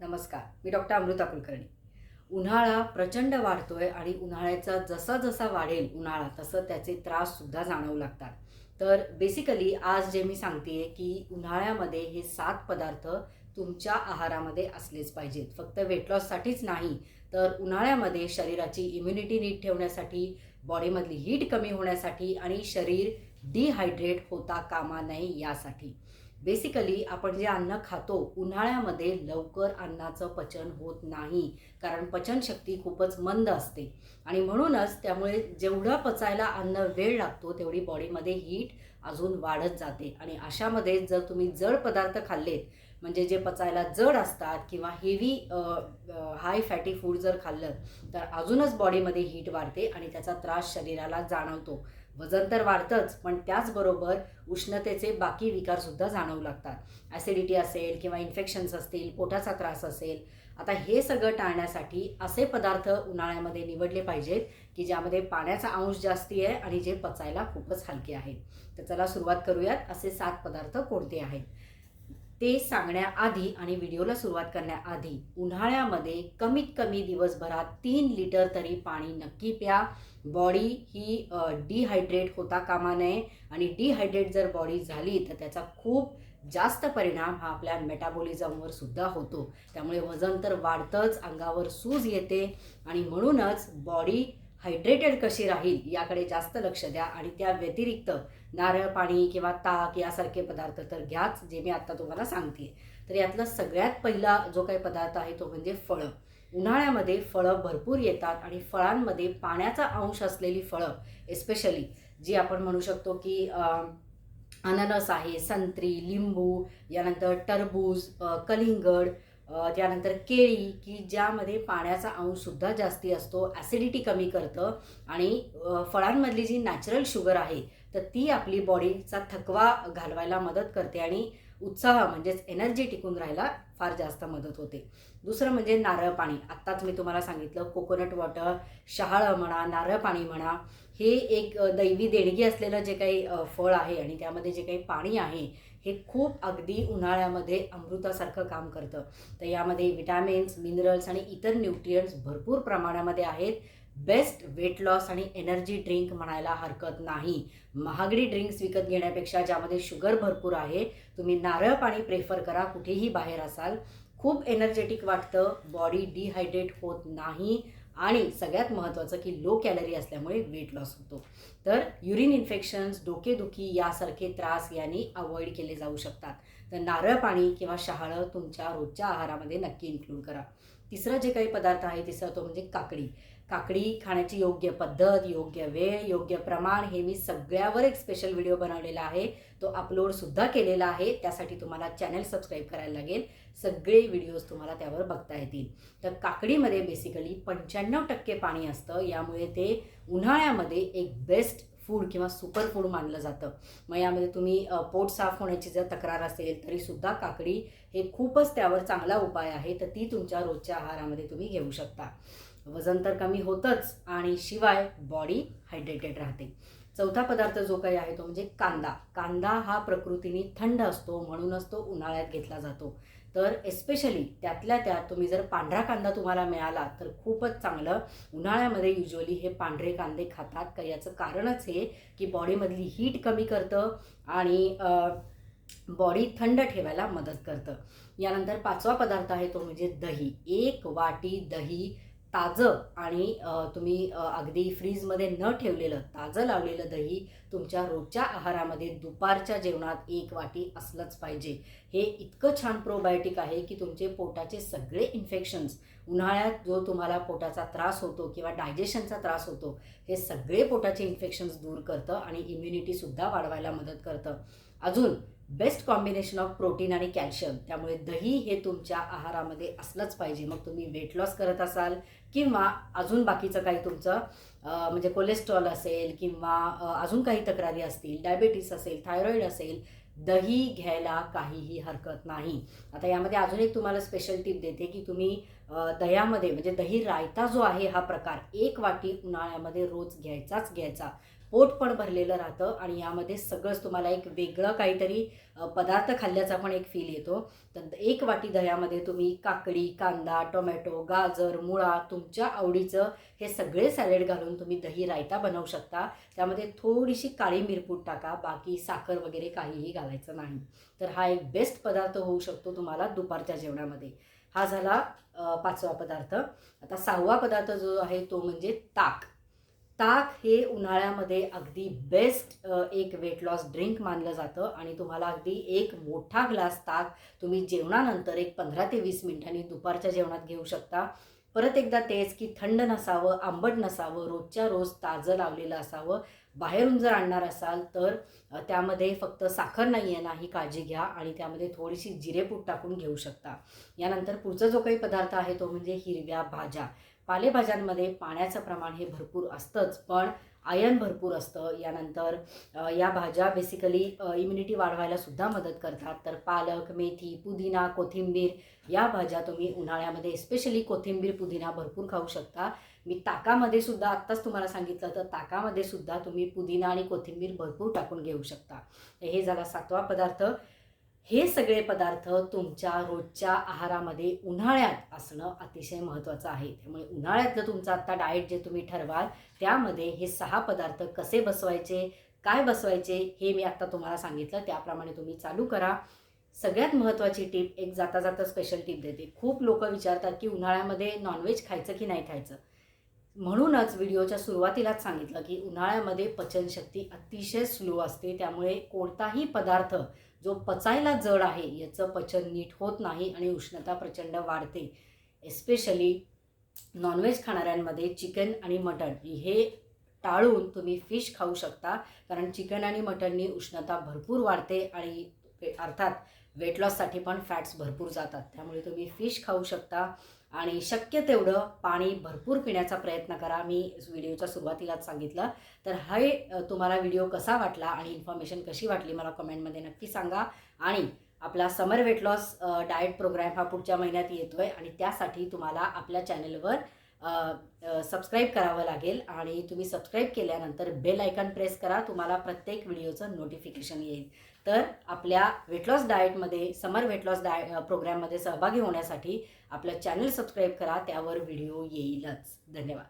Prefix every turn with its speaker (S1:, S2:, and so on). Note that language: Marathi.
S1: नमस्कार मी डॉक्टर अमृता कुलकर्णी. उन्हाळा प्रचंड वाढतोय आणि उन्हाळ्याचा जसा जसा वाढेल उन्हाळा तसं त्याचे त्रास सुद्धा जाणवू लागतात. तर बेसिकली आज जे मी सांगते की उन्हाळ्यामध्ये हे सात पदार्थ तुमच्या आहारामध्ये असलेच पाहिजेत. फक्त वेट लॉससाठीच नाही तर उन्हाळ्यामध्ये शरीराची इम्युनिटी नीट ठेवण्यासाठी बॉडीमधली हीट कमी होण्यासाठी आणि शरीर डिहायड्रेट होता कामा नये यासाठी. बेसिकली आपण जे अन्न खातो उन्हाळ्यामध्ये लवकर अन्नाचं पचन होत नाही. कारण पचनशक्ती खूपच मंद असते. आणि म्हणूनच त्यामुळे जेवढं पचायला अन्न वेळ लागतो तेवढी बॉडीमध्ये हीट अजून वाढत जाते. आणि अशामध्ये जर तुम्ही जड पदार्थ खाल्लेत म्हणजे जे पचायला जड असतात किंवा हेवी हाय फॅटी फूड जर खाल्लं तर अजूनच बॉडीमध्ये हीट वाढते आणि त्याचा त्रास शरीराला जाणवतो. वजन तर वाढतंच पण त्याचबरोबर उष्णतेचे बाकी विकारसुद्धा जाणवू लागतात. ॲसिडिटी असेल किंवा इन्फेक्शन्स असतील पोटाचा त्रास असेल आता हे सगळं टाळण्यासाठी असे पदार्थ उन्हाळ्यामध्ये निवडले पाहिजेत की ज्यामध्ये पाण्याचा अंश जास्ती आहे आणि जे पचायला खूपच हलके आहेत तर चला सुरुवात करूयात असे सात पदार्थ कोणते आहेत? ते सांगण्याआधी आणि व्हिडिओला सुरुवात करण्याआधी उन्हाळ्यामध्ये कमीत कमी दिवसभरात तीन लिटर तरी पाणी नक्की प्या. बॉडी ही डिहायड्रेट होता कामा नये आणि डिहायड्रेट जर बॉडी झाली तर त्याचा खूप जास्त परिणाम हा आपल्या मेटाबॉलिझमवर सुद्धा होतो. त्यामुळे वजन तर वाढतंच अंगावर सूज येते आणि म्हणूनच बॉडी हायड्रेटेड कशी राहील याकडे जास्त लक्ष द्या आणि त्या व्यतिरिक्त नारळ पाणी किंवा ताक यासारखे पदार्थ तर घ्याच जे मी आत्ता तुम्हाला सांगते तर यातला सगळ्यात पहिला जो काही पदार्थ आहे तो म्हणजे फळं. उन्हाळ्यामध्ये फळं भरपूर येतात आणि फळांमध्ये पाण्याचा अंश असलेली फळं एस्पेशली जी आपण म्हणू शकतो की अननस आहे संत्री लिंबू यानंतर टरबूज कलिंगड त्यानंतर केळी की ज्यामध्ये पाण्याचा अंशसुद्धा जास्ती असतो ॲसिडिटी कमी करतं आणि फळांमधली जी नॅचरल शुगर आहे तर ती आपली बॉडीचा थकवा घालवायला मदत करते आणि उत्साह म्हणजेच एनर्जी टिकून राहायला फार जास्त मदत होते. दुसरं म्हणजे नारळ पाणी. आत्ताच मी तुम्हाला सांगितलं कोकोनट वॉटर शहाळं म्हणा नारळ पाणी म्हणा हे एक दैवी देणगी असलेलं जे काही फळ आहे आणि त्यामध्ये जे काही पाणी आहे हे खूप अगदी उन्हाळ्यामध्ये अमृतासारखं काम करतं. तर यामध्ये विटॅमिन्स मिनरल्स आणि इतर न्यूट्रियंट्स भरपूर प्रमाणामध्ये आहेत. बेस्ट वेट लॉस आणि एनर्जी ड्रिंक म्हणायला हरकत नाही. महागडी ड्रिंक्स विकत घेण्यापेक्षा ज्यामध्ये शुगर भरपूर आहे तुम्ही नारळ पाणी प्रेफर करा कुठेही बाहेर असाल. खूप एनर्जेटिक वाटतं बॉडी डिहायड्रेट होत नाही. आणि सगळ्यात महत्त्वाचं की लो कॅलरी असल्यामुळे वेट लॉस होतो. तर युरिन इन्फेक्शन्स डोकेदुखी यासारखे त्रास यांनी अवॉइड केले जाऊ शकतात. तर नारळ पाणी किंवा शहाळं तुमच्या रोजच्या आहारामध्ये नक्की इन्क्लूड करा. तिसरं जे काही पदार्थ आहे तिसरा तो म्हणजे काकडी. काकडी खाण्याची योग्य पद्धत योग्य वेळ योग्य प्रमाण हे मी सगळ्यावर एक स्पेशल व्हिडिओ बनवलेला आहे. तो अपलोडसुद्धा केलेला आहे. त्यासाठी तुम्हाला चॅनल सबस्क्राईब करायला लागेल. सगळे व्हिडिओज तुम्हाला त्यावर बघता येतील. तर काकडीमध्ये बेसिकली पंच्याण्णव टक्के पाणी असतं. यामुळे ते उन्हाळ्यामध्ये एक बेस्ट फूड किंवा सुपर फूड मानलं जातं. मग यामध्ये तुम्ही पोट साफ होण्याची जर तक्रार असेल तरीसुद्धा काकडी हे खूपच त्यावर चांगला उपाय आहे. तर ती तुमच्या रोजच्या आहारामध्ये तुम्ही घेऊ शकता. वजन तर कमी होतंच आणि शिवाय बॉडी हायड्रेटेड राहते. चौथा पदार्थ जो काही आहे तो म्हणजे कांदा. कांदा हा प्रकृतीने थंड असतो म्हणूनच तो उन्हाळ्यात घेतला जातो. तर एस्पेशली त्यातल्या त्यात तुम्ही जर पांढरा कांदा तुम्हाला मिळाला तर खूपच चांगलं. उन्हाळ्यामध्ये युजली हे पांढरे कांदे खातात. का याचं कारणच हे की बॉडीमधली हीट कमी करतं आणि बॉडी थंड ठेवायला मदत करतं. यानंतर पाचवा पदार्थ आहे तो म्हणजे दही. एक वाटी दही ताजं आणि तुम्ही अगदी फ्रीजमध्ये न ठेवलेलं ताजं लावलेलं दही तुमच्या रोजच्या आहारामध्ये दुपारच्या जेवणात एक वाटी असलंच पाहिजे. हे इतकं छान प्रोबायोटिक आहे की तुमचे पोटाचे सगळे इन्फेक्शन्स उन्हाळ्यात जो तुम्हाला पोटाचा त्रास होतो किंवा डायजेशनचा त्रास होतो हे सगळे पोटाचे इन्फेक्शन्स दूर करतं आणि इम्युनिटीसुद्धा वाढवायला मदत करतं. अजून बेस्ट कॉम्बिनेशन ऑफ प्रोटीन आणि कॅल्शियम. त्यामुळे दही हे तुमच्या आहारामध्ये असलंच पाहिजे. मग तुम्ही वेट लॉस करत असाल किंवा अजून बाकीचं काही तुमचं म्हणजे कोलेस्ट्रॉल असेल किंवा अजून काही तक्रारी असतील डायबेटीस असेल थायरॉईड असेल दही घ्यायला काहीही हरकत नाही. आता यामध्ये अजून एक तुम्हाला स्पेशल टिप देते की तुम्ही दह्यामध्ये म्हणजे दही रायता जो आहे हा प्रकार एक वाटी उन्हाळ्यामध्ये रोज घ्यायचाच घ्यायचा. पोट पण भरलेलं राहतं आणि यामध्ये सगळंच तुम्हाला एक वेगळं काहीतरी पदार्थ खाल्ल्याचा पण एक फील येतो. तर एक वाटी दह्यामध्ये तुम्ही काकडी कांदा टोमॅटो गाजर मुळा तुमच्या आवडीचं हे सगळे सॅलेड घालून तुम्ही दही रायता बनवू शकता. त्यामध्ये थोडीशी काळी मिरपूट टाका बाकी साखर वगैरे काहीही घालायचं नाही. तर हा एक बेस्ट पदार्थ होऊ शकतो तुम्हाला दुपारच्या जेवणामध्ये. हा झाला पाचवा पदार्थ. आता सहावा पदार्थ जो आहे तो म्हणजे ताक. ताक हे उन्हाळ्यामध्ये अगदी बेस्ट एक वेट लॉस ड्रिंक मानलं जातं. आणि तुम्हाला अगदी एक मोठा ग्लास ताक तुम्ही जेवणानंतर एक पंधरा ते वीस मिनिटांनी दुपारच्या जेवणात घेऊ शकता. परत एकदा तेच की थंड नसावं आंबट नसावं रोजच्या रोज ताजं लावलेलं असावं बाहेरून जर आणणार असाल तर त्यामध्ये फक्त साखर नाही आहे ना ही काळजी घ्या आणि त्यामध्ये थोडीशी जिरेपूट टाकून घेऊ शकता. यानंतर पुढचा जो काही पदार्थ आहे तो म्हणजे हिरव्या भाज्या. पालेभाज्यांमध्ये पाण्याचं प्रमाण हे भरपूर असतंच पण आयन भरपूर असतं. यानंतर या भाज्या बेसिकली इम्युनिटी वाढवायला सुद्धा मदत करतात. तर पालक मेथी पुदिना कोथिंबीर या भाज्या तुम्ही उन्हाळ्यामध्ये स्पेशली कोथिंबीर पुदिना भरपूर खाऊ शकता. मी ताकामध्ये सुद्धा आत्ताच तुम्हाला सांगितलं तर ताकामध्ये सुद्धा तुम्ही पुदिना आणि कोथिंबीर भरपूर टाकून घेऊ शकता. हे झाला सातवा पदार्थ. हे सगळे पदार्थ तुमच्या रोजच्या आहारामध्ये उन्हाळ्यात असणं अतिशय महत्त्वाचं आहे. त्यामुळे उन्हाळ्यातलं तुमचं आत्ता डाएट जे तुम्ही ठरवाल त्यामध्ये हे सहा पदार्थ कसे बसवायचे काय बसवायचे हे मी आत्ता तुम्हाला सांगितलं. त्याप्रमाणे तुम्ही चालू करा. सगळ्यात महत्त्वाची टीप एक जाता जाता स्पेशल टीप देते. खूप लोक विचारतात की उन्हाळ्यामध्ये नॉनव्हेज खायचं की नाही खायचं? म्हणूनच व्हिडिओच्या सुरुवातीलाच सांगितलं की उन्हाळ्यामध्ये पचनशक्ती अतिशय स्लो असते त्यामुळे कोणताही पदार्थ जो पचायला जड आहे याचं पचन नीट होत नाही आणि उष्णता प्रचंड वाढते. एस्पेशली नॉनव्हेज खाणाऱ्यांमध्ये चिकन आणि मटण हे टाळून तुम्ही फिश खाऊ शकता कारण चिकन आणि मटणनी उष्णता भरपूर वाढते आणि अर्थात वेट लॉससाठी पण फॅट्स भरपूर जातात. त्यामुळे तुम्ही फिश खाऊ शकता. आणि शक्य तेवढं पाणी भरपूर पिण्याचा प्रयत्न करा. मी व्हिडिओच्या सुरुवातीलाच सांगितलं. तर हे तुम्हाला व्हिडिओ कसा वाटला आणि इन्फॉर्मेशन कशी वाटली मला कमेंटमध्ये नक्की सांगा. आणि आपला summer weight loss diet program हा पुढच्या महिन्यात येतो आहे आणि त्यासाठी तुम्हाला आपल्या चॅनलवर सबस्क्राईब करावं लागेल आणि तुम्ही सबस्क्राईब केल्यानंतर बेल आयकॉन प्रेस करा तुम्हाला प्रत्येक व्हिडिओचं नोटिफिकेशन येईल. तर आपल्या वेट लॉस डाएटमध्ये समर वेट लॉस डाय प्रोग्राममध्ये सहभागी होण्यासाठी आपलं चॅनल सबस्क्राईब करा त्यावर व्हिडिओ येईलच. धन्यवाद.